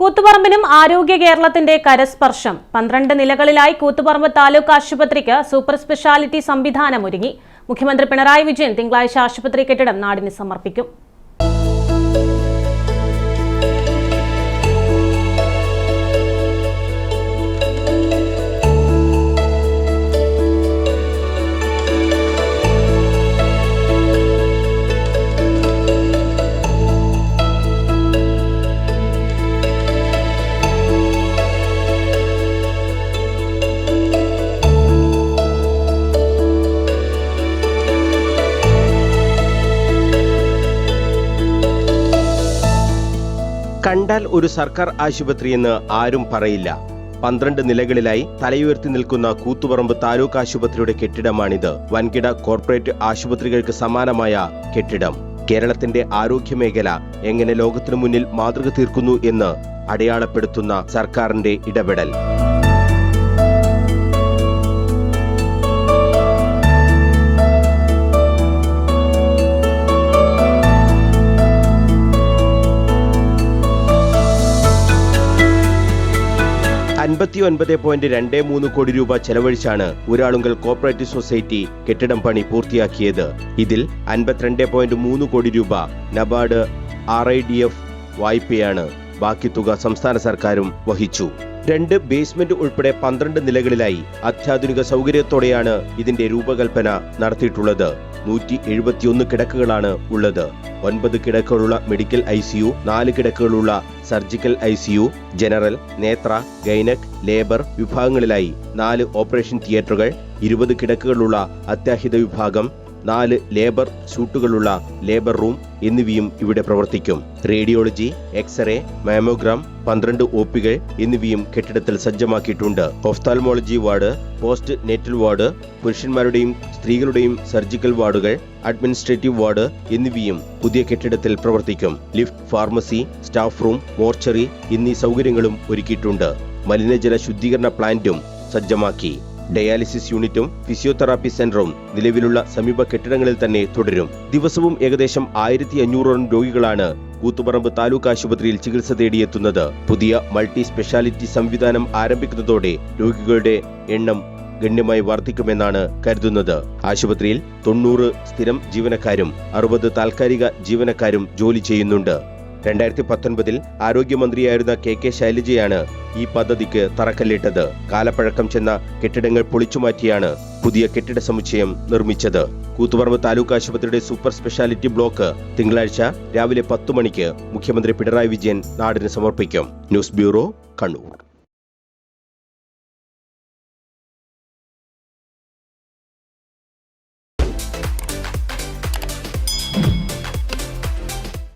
കൂത്തുപറമ്പിനും ആരോഗ്യ കേരളത്തിന്റെ കരസ്പർശം. പന്ത്രണ്ട് നിലകളിലായി കൂത്തുപറമ്പ് താലൂക്ക് ആശുപത്രിക്ക് സൂപ്പർ സ്പെഷ്യാലിറ്റി സംവിധാനം ഒരുങ്ങി. മുഖ്യമന്ത്രി പിണറായി വിജയൻ തിങ്കളാഴ്ച ആശുപത്രി കെട്ടിടം നാടിന് സമർപ്പിക്കും. കണ്ടാൽ ഒരു സർക്കാർ ആശുപത്രിയെന്ന് ആരും പറയില്ല. പന്ത്രണ്ട് നിലകളിലായി തലയുയർത്തി നിൽക്കുന്ന കൂത്തുപറമ്പ് താലൂക്ക് ആശുപത്രിയുടെ കെട്ടിടമാണിത്. വൻകിട കോർപ്പറേറ്റ് ആശുപത്രികൾക്ക് സമാനമായ കെട്ടിടം. കേരളത്തിന്റെ ആരോഗ്യമേഖല എങ്ങനെ ലോകത്തിനു മുന്നിൽ മാതൃക തീർക്കുന്നു എന്ന് അടയാളപ്പെടുത്തുന്ന സർക്കാരിന്റെ ഇടപെടൽ. അൻപത്തി ഒൻപത് പോയിന്റ് രണ്ട് മൂന്ന് കോടി രൂപ ചെലവഴിച്ചാണ് ഊരാളുങ്കൽ കോപ്പറേറ്റീവ് സൊസൈറ്റി കെട്ടിടം പണി പൂർത്തിയാക്കിയത്. ഇതിൽ അൻപത്തിരണ്ട് പോയിന്റ് മൂന്ന് കോടി രൂപ NABARD R I D F വായ്പയാണ്. ബാക്കി തുക സംസ്ഥാന സർക്കാരും വഹിച്ചു. രണ്ട് ബേസ്മെന്റ് ഉൾപ്പെടെ പന്ത്രണ്ട് നിലകളിലായി അത്യാധുനിക സൗകര്യത്തോടെയാണ് ഇതിന്റെ രൂപകൽപ്പന നടത്തിയിട്ടുള്ളത്. നൂറ്റി എഴുപത്തിയൊന്ന് കിടക്കുകളാണ് ഉള്ളത്. ഒൻപത് കിടക്കുകളുള്ള മെഡിക്കൽ ഐ സിയു നാല് കിടക്കുകളുള്ള സർജിക്കൽ ഐ സിയു ജനറൽ നേത്ര ഗൈനക് ലേബർ വിഭാഗങ്ങളിലായി നാല് ഓപ്പറേഷൻ തിയേറ്ററുകൾ ഇരുപത് കിടക്കുകളുള്ള അത്യാഹിത വിഭാഗം നാല് ലേബർ സ്യൂട്ടുകളുള്ള ലേബർ റൂം എന്നിവയും ഇവിടെ പ്രവർത്തിക്കും. റേഡിയോളജി എക്സ്റേ മാമോഗ്രാം പന്ത്രണ്ട് ഒപികൾ എന്നിവയും കെട്ടിടത്തിൽ സജ്ജമാക്കിയിട്ടുണ്ട്. Ophthalmology ward post natal ward പുരുഷന്മാരുടെയും സ്ത്രീകളുടെയും സർജിക്കൽ വാർഡുകൾ അഡ്മിനിസ്ട്രേറ്റീവ് വാർഡ് എന്നിവയും പുതിയ കെട്ടിടത്തിൽ പ്രവർത്തിക്കും. Lift pharmacy staff room mortuary എന്നീ സൗകര്യങ്ങളും ഒരുക്കിയിട്ടുണ്ട്. മലിനജല ശുദ്ധീകരണ പ്ലാന്റും സജ്ജമാക്കി. ഡയാലിസിസ് യൂണിറ്റും ഫിസിയോതെറാപ്പി സെന്ററും നിലവിലുള്ള സമീപ കെട്ടിടങ്ങളിൽ തന്നെ തുടരും. ദിവസവും ഏകദേശം ആയിരത്തി അഞ്ഞൂറോളം രോഗികളാണ് കൂത്തുപറമ്പ് താലൂക്ക് ആശുപത്രിയിൽ ചികിത്സ തേടിയെത്തുന്നത്. പുതിയ മൾട്ടി സ്പെഷ്യാലിറ്റി സംവിധാനം ആരംഭിക്കുന്നതോടെ രോഗികളുടെ എണ്ണം ഗണ്യമായി വർദ്ധിക്കുമെന്നാണ് കരുതുന്നത്. ആശുപത്രിയിൽ തൊണ്ണൂറ് സ്ഥിരം ജീവനക്കാരും അറുപത് താൽക്കാലിക ജീവനക്കാരും ജോലി ചെയ്യുന്നുണ്ട്. രണ്ടായിരത്തി പത്തൊൻപതിൽ ആരോഗ്യമന്ത്രിയായിരുന്ന കെ കെ ശൈലജയാണ് ഈ പദ്ധതിക്ക് തറക്കല്ലിട്ടത്. കാലപ്പഴക്കം ചെന്ന കെട്ടിടങ്ങൾ പൊളിച്ചുമാറ്റിയാണ് പുതിയ കെട്ടിട സമുച്ചയം നിർമ്മിച്ചത്. കൂത്തുപറമ്പ് താലൂക്ക് ആശുപത്രിയുടെ സൂപ്പർ സ്പെഷ്യാലിറ്റി ബ്ലോക്ക് തിങ്കളാഴ്ച രാവിലെ പത്തു മണിക്ക് മുഖ്യമന്ത്രി പിണറായി വിജയൻ നാടിന് സമർപ്പിക്കും. News bureau Kannur.